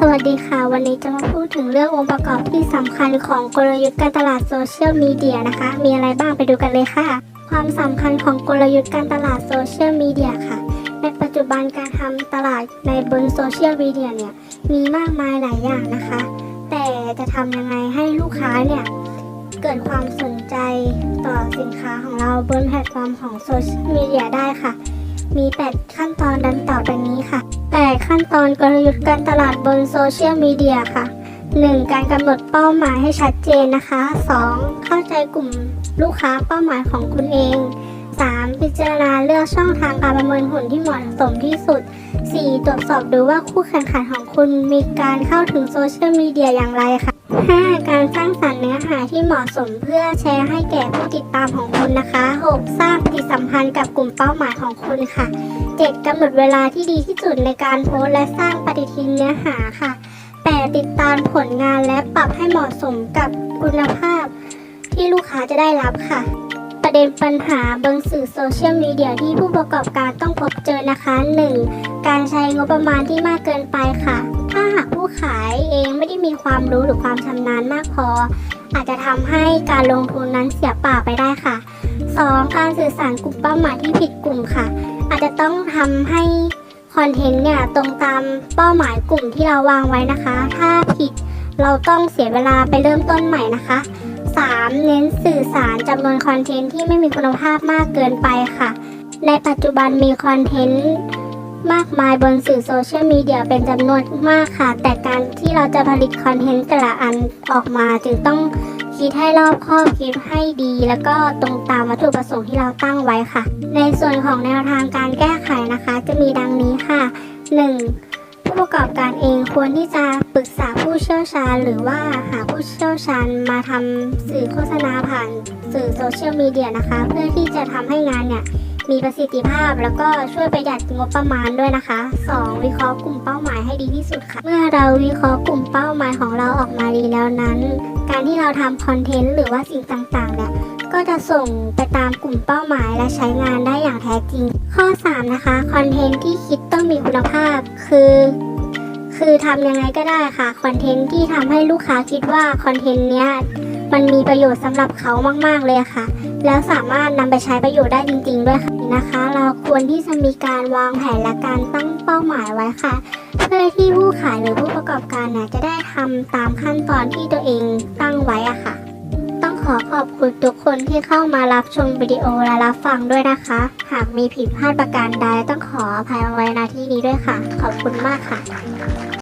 สวัสดีค่ะ วันนี้จะมาพูดถึงเรื่ององค์ประกอบที่สำคัญของกลยุทธ์การตลาดโซเชียลมีเดียนะคะ มีอะไรบ้างไปดูกันเลยค่ะ ความสำคัญของกลยุทธ์การตลาดโซเชียลมีเดียค่ะ ในปัจจุบันการทำตลาดในบนโซเชียลมีเดียเนี่ยมีมากมายหลายอย่างนะคะ แต่จะทำยังไงให้ลูกค้าเนี่ยเกิดความสนใจต่อสินค้าของเราบนแพลตฟอร์มของโซเชียลมีเดียได้ค่ะ มี 8 ขั้นตอนดังต่อไปนี้ค่ะ ขั้นตอนกลยุทธ์การตลาดบนโซเชียลมีเดียค่ะ 1. การกำหนดเป้าหมายให้ชัดเจนนะคะ 2. เข้าใจกลุ่มลูกค้าเป้าหมายของคุณเอง 3. พิจารณาเลือกช่องทางการประเมินผลที่เหมาะสมที่สุด 4. ตรวจสอบดูว่าคู่แข่งขันของคุณมีการเข้าถึงโซเชียลมีเดียอย่างไรค่ะ 5. การสร้างสรรค์เนื้อหาที่เหมาะสมเพื่อแชร์ให้แก่ผู้ติดตามของคุณนะคะ 6. สร้างปฏิสัมพันธ์กับกลุ่มเป้าหมายของคุณค่ะ 7. กำหนดเวลาที่ดีที่สุดในการโพสและสร้างปฏิทินเนื้อหาค่ะ 8. ติดตามผลงานและปรับให้เหมาะสมกับคุณภาพที่ลูกค้าจะได้รับค่ะ ประเด็นปัญหาบนสื่อโซเชียลมีเดียที่ผู้ประกอบการต้องพบเจอนะคะ 1. การใช้งบประมาณที่มากเกินไปค่ะ ถ้าหากผู้ขายเองไม่ได้มีความรู้หรือความชำนาญมากพอ อาจจะทำให้การลงทุนนั้นเสียเปล่าไปได้ค่ะ 2. การสื่อสารกลุ่มเป้าหมายที่ผิดกลุ่มค่ะ อาจจะต้องทำให้คอนเทนต์เนี่ยตรงตามเป้าหมายกลุ่มที่เราวางไว้นะคะ ถ้าผิดเราต้องเสียเวลาไปเริ่มต้นใหม่นะคะ 3. เน้นสื่อสารจำนวนคอนเทนต์ที่ไม่มีคุณภาพมากเกินไปค่ะ ในปัจจุบันมีคอนเทนต์มากมายบนสื่อโซเชียลมีเดียเป็นจำนวนมากค่ะ แต่การที่เราจะผลิตคอนเทนต์แต่ละอันออกมาจึงต้อง คิดให้รอบคอบคิดให้ดี แล้วก็ตรงตามวัตถุประสงค์ที่เราตั้งไว้ค่ะ ในส่วนของแนวทางการแก้ไขนะคะ จะมีดังนี้ค่ะ 1. ผู้ประกอบการเองควรที่จะปรึกษาผู้เชี่ยวชาญ หรือว่าหาผู้เชี่ยวชาญมาทำสื่อโฆษณาผ่านสื่อโซเชียลมีเดียนะคะ เพื่อที่จะทำให้งานเนี่ยมีประสิทธิภาพแล้วก็ช่วยประหยัดงบประมาณด้วยนะคะ 2. วิเคราะห์กลุ่มเป้าหมายให้ดีที่สุดค่ะ เมื่อเราวิเคราะห์กลุ่มเป้าหมายของเราออกมาดีแล้วนั้น การที่เราทำคอนเทนต์หรือว่าสิ่งต่างๆเนี่ยก็จะส่งไปตามกลุ่มเป้าหมายและใช้งานได้อย่างแท้จริง ข้อ 3 นะคะคอนเทนต์ที่คิดต้องมีคุณภาพคือคือทำยังไงก็ได้ค่ะคอนเทนต์ที่ทำให้ลูกค้าคิดว่าคอนเทนต์เนี้ยมันมีประโยชน์สำหรับเขามาก ๆ เลยค่ะ แล้วสามารถนำไปใช้ประโยชน์ได้จริง ๆ ด้วยค่ะ นะคะ เราควรที่จะมีการวางแผนและการตั้งเป้าหมายไว้ค่ะ เพื่อที่ผู้ขายหรือผู้ประกอบการนี่ยจะได้ทำตามขั้นตอนที่ตัวเองตั้งไว้อะค่ะ ต้องขอขอบคุณทุกคนที่เข้ามารับชมวิดีโอและรับฟังด้วยนะคะ หากมีผิดพลาดประการใดต้องขออภัยไว้ณที่นี้ด้วยค่ะ ขอบคุณมากค่ะ